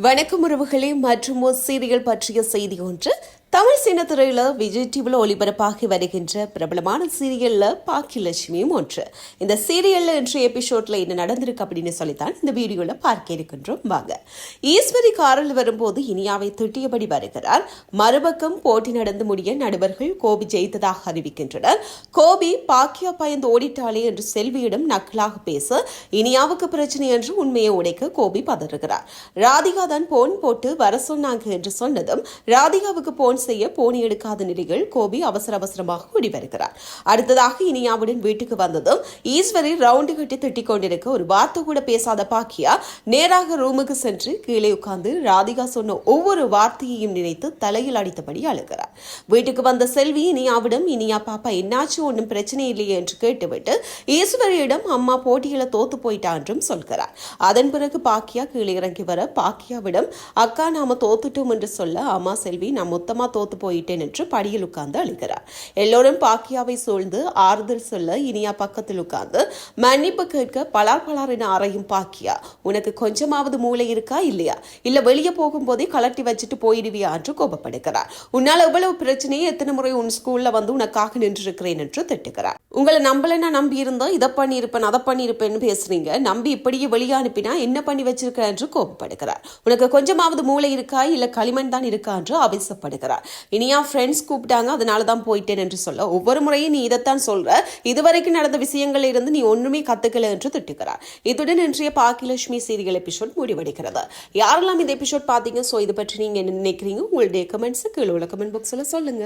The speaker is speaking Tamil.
வணக்கம் உறவுகளே மற்றும் ஒரு சீரியல் பற்றிய செய்தி ஒன்று தமிழ் சின்னத்துறையில் விஜய் டிவியில் ஒளிபரப்பாகி வருகின்ற பிரபலமான சீரியல்ல பாக்கியலட்சுமியும் ஒன்று. இந்த சீரியல்ல இன்றைய எபிசோட்ல என்ன நடந்திருக்கு அப்படின்னு சொல்லித்தான் இந்த வீடியோவில் பார்க்க இருக்கின்றோம். வாங்க. ஈஸ்வரி காரில் வரும்போது இனியாவை திட்டியபடி வருகிறார். மறுபக்கம் போட்டி நடந்து முடிய நடுவர்கள் கோபி ஜெயித்ததாக அறிவிக்கின்றனர். கோபி பாக்கியா பயந்து ஓடிட்டாளே என்று செல்வியிடம் நக்கலாக பேச இனியாவுக்கு பிரச்சனை என்று உண்மையை உடைக்க கோபி பதறுகிறார். ராதிகா தான் போன் போட்டு வர சொன்னாங்க என்று சொன்னதும் ராதிகாவுக்கு போன் செய்ய போனி எடுக்காத நிலையில் கோபி அவசர அவசரமாக ஓடி வருகிறார் அடுத்ததாக இனியாவுடன் வீட்டுக்கு வந்ததும் ஈஸ்வரி ரவுண்டு கட்டி திட்டிக் கொண்டிருக்க ஒரு வார்த்தை கூட பேசாத பாக்கியா நேராக ரூமுக்கு சென்று கீழே உட்கார்ந்து ராதிகா சொன்ன ஒவ்வொரு வார்த்தையையும் நினைத்து தலையில் அடித்தபடி அழுகிறார். வீட்டுக்கு வந்த செல்வி இனியாவிடம் இனியா பாப்பா என்னாச்சு? ஒன்றும் பிரச்சனை இல்லையே என்று கேட்டுவிட்டு ஈஸ்வரியிடம் அம்மா போட்டியில தோத்து போயிட்டா என்றும் சொல்கிறார். அதன் பிறகு பாக்கியா கீழே இறங்கி வர பாக்கியாவிடம் அக்கா நாம தோத்துட்டோம் என்று சொல்ல அம்மா செல்வி நான் மொத்தமா தோத்து போயிட்டேன் என்று படியில் உட்கார்ந்து அழுகிறார். எல்லோரும் பாக்கியாவை சூழ்ந்து ஆறுதல் சொல்ல இனியா பக்கத்தில் உட்கார்ந்து மன்னிப்பு கேட்க பலார் பலார் என அறையும் பாக்கியா உனக்கு கொஞ்சமாவது மூளை இருக்கா இல்லையா? இல்ல வெளியே போகும்போதே கலட்டி வச்சுட்டு போயிடுவியா என்று கோபப்படுகிறார். உன்னால் எவ்வளவு பிரச்சனையை எத்தனை முறை உன் ஸ்கூல்ல வந்து உனக்காக நின்றிருக்கிறேன் என்று திட்டுகிறார். உங்களை நம்பல நான் நம்பி இருந்தோம் இதை பண்ணியிருப்பேன் அதை பண்ணியிருப்பேன்னு பேசுறீங்க. நம்பி இப்படியே வெளியே அனுப்பினா என்ன பண்ணி வச்சிருக்க என்று கோபப்படுகிறார். உனக்கு கொஞ்சமாவது மூளை இருக்கா? இல்ல களிமண் தான் இருக்கா? என்று அவசப்படுகிறார் இனியா ஃப்ரெண்ட்ஸ் கூப்பிட்டாங்க அதனால தான் போயிட்டேன் என்று சொல்ல ஒவ்வொரு முறையும் நீ இதைத்தான் சொல்ற. இதுவரைக்கும் நடந்த விஷயங்கள் இருந்து நீ ஒண்ணுமே கத்துக்கல என்று திட்டுகிறார். இத்துடன் இன்றைய பாக்கியலட்சுமி சீரியல் எபிசோட் முடிவடைகிறது. யாரெல்லாம் இந்த எபிசோட் பாத்தீங்க சோ இது பற்றி நீங்க என்ன நினைக்கிறீங்க? உங்களுடைய கமெண்ட்ஸ் கீழே உள்ள கமெண்ட் பாக்ஸில் சொல்லுங்க.